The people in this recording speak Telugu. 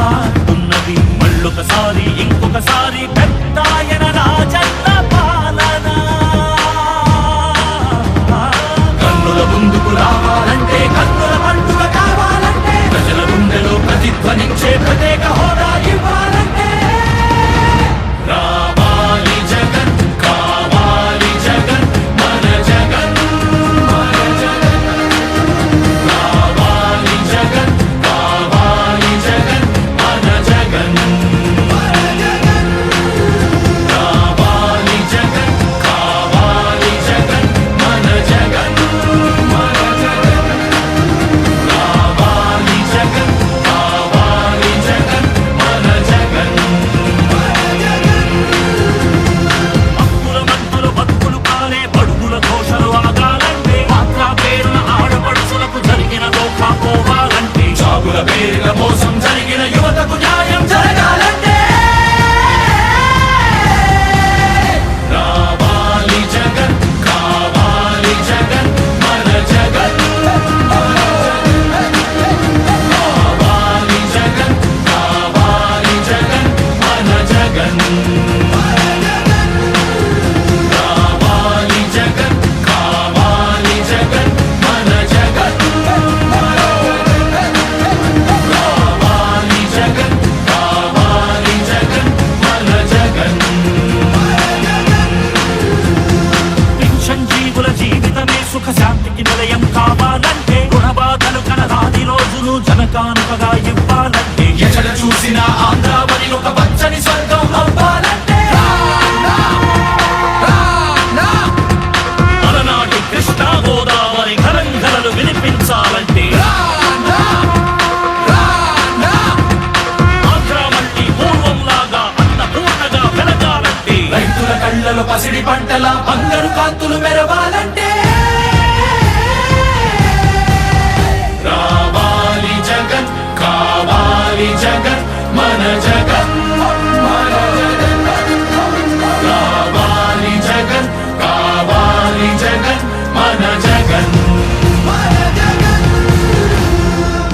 పాడుతున్నది. మళ్ళొకసారి ఇంకొకసారి పెద్ద Sabina. స్వరాలు వినిపించాలంటే కళ్ళలో పసిడి పంటల బంగారు కాంతులు మెరవాలంటే. రావాలి జగన్ కావాలి జగన్ మన జగన్.